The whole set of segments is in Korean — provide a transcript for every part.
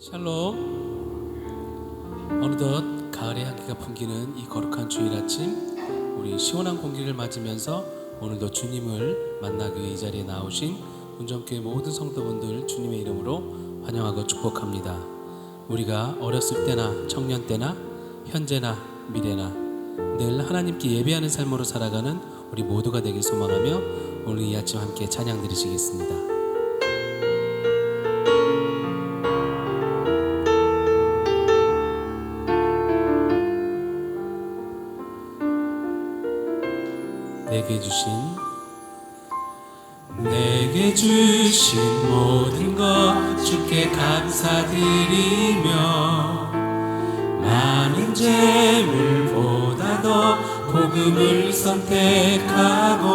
샬롬. 어느덧 가을의 향기가 풍기는 이 거룩한 주일 아침 우리 시원한 공기를 맞으면서 오늘도 주님을 만나기 위해 이 자리에 나오신 운정교회 모든 성도분들 주님의 이름으로 환영하고 축복합니다. 우리가 어렸을 때나 청년 때나 현재나 미래나 늘 하나님께 예배하는 삶으로 살아가는 우리 모두가 되길 소망하며 오늘 이 아침 함께 찬양 드리시겠습니다 내게 주신 내게 주신 모든 것 주께 감사드리며 많은 재물보다도 복음을 선택하고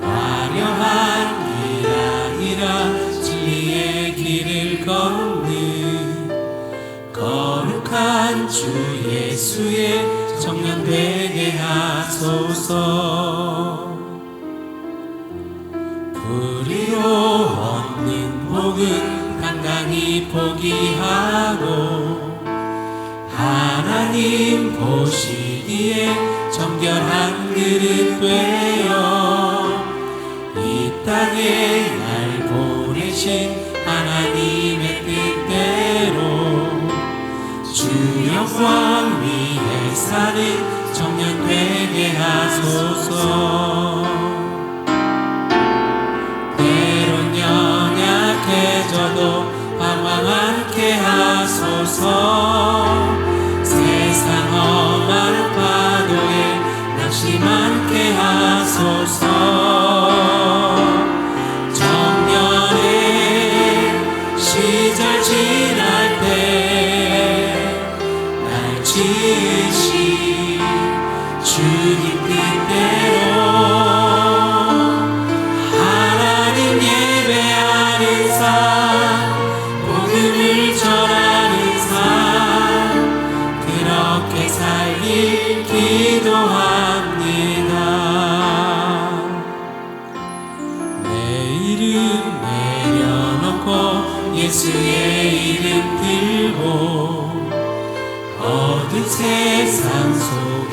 화려한 길 아니라 진리의 길을 걷는 거룩한 주 예수의 되 게 하소서. 불의로 얻는 복은 당당히 포기하고 하나님 보시기에 정결한 그릇 되어 이 땅에 날 보내신 하나님의 뜻대로 주 영광 위에 사는 청년 되게 하소서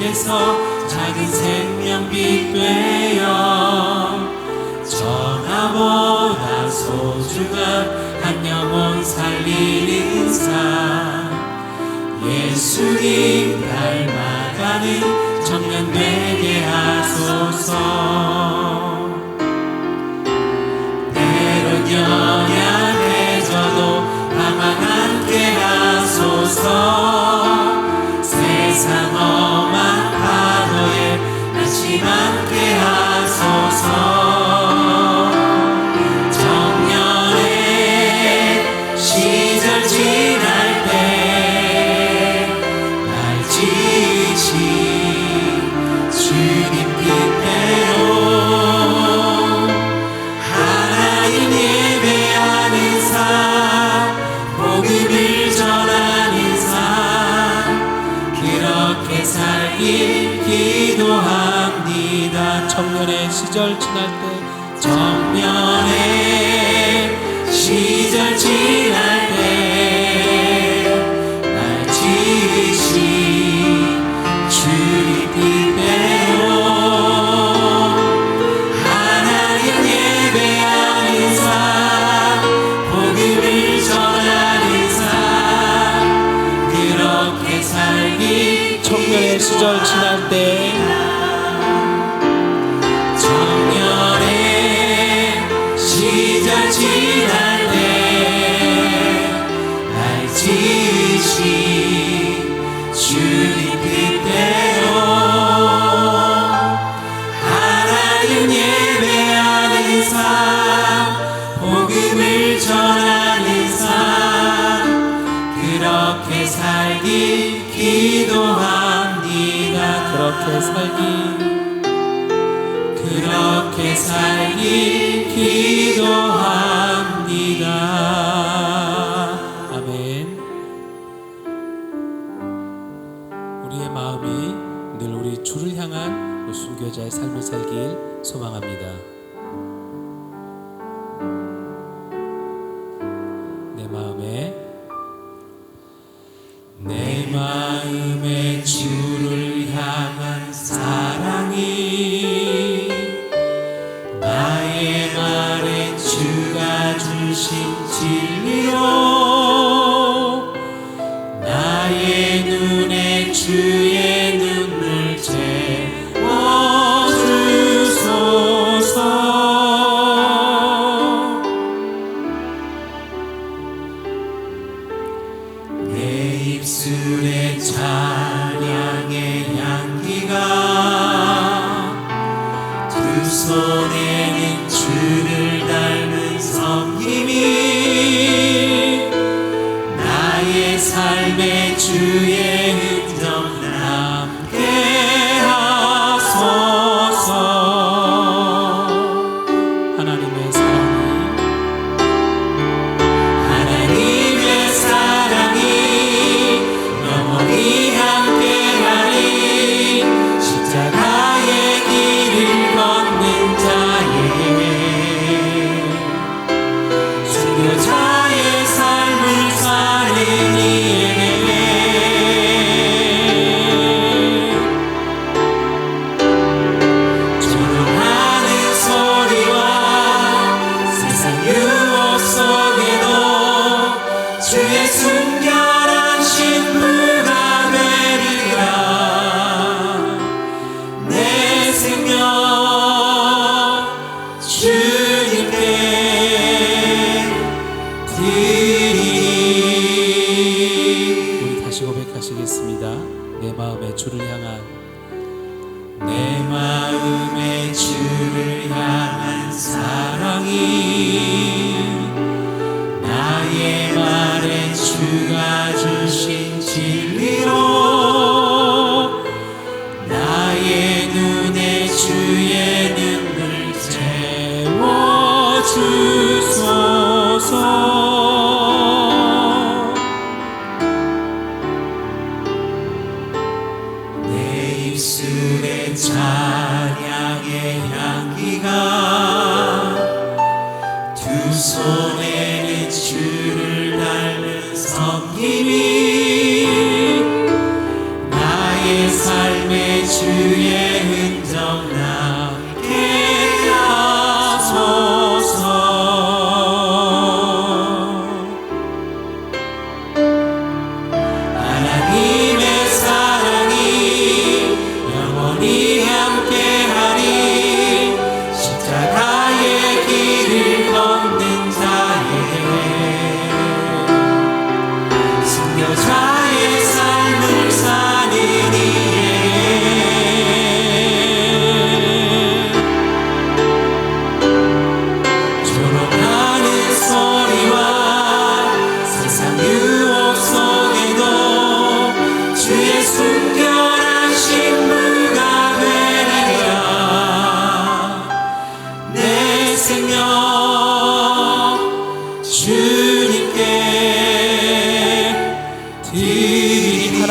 속에서 작은 생명빛 되어 전화보다 소중한 한 영혼 살리는 삶. 예수님 닮아가는 청년 되게 하소서 살길 기도합니다. 청년의 시절 지날 때 청년의 시절 지날 지날 때날 지으신 주님 뜻대로 하나님 예배하는 삶 복음을 전하는 삶 그렇게 살기 기도합니다. 그렇게 살기. 그렇게 살기 기도합니다 주를 향한 그 순교자의 삶을 살길 소망합니다. 내 마음에 네. 내 마음에 주를 향한 사랑이 나의 말에 주가 주신 진리로 입술에 찬양의 향기가 두 손에는 주를 닮은 섬김이 나의 삶에 주의 고백하시겠습니다. 내 마음에 주를 향한 내 마음에 주를 향한 사랑이 나의 말에 주가 주신 진리로 나의 눈에 주의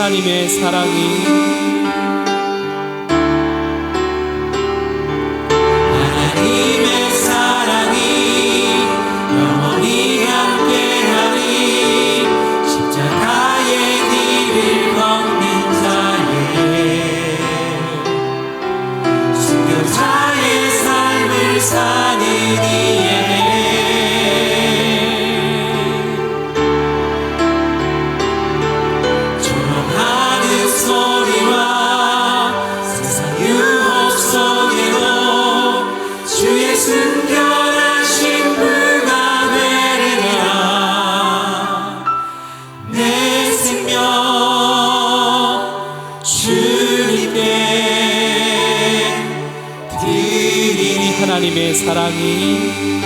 하나님의 사랑이 하나님의 사랑이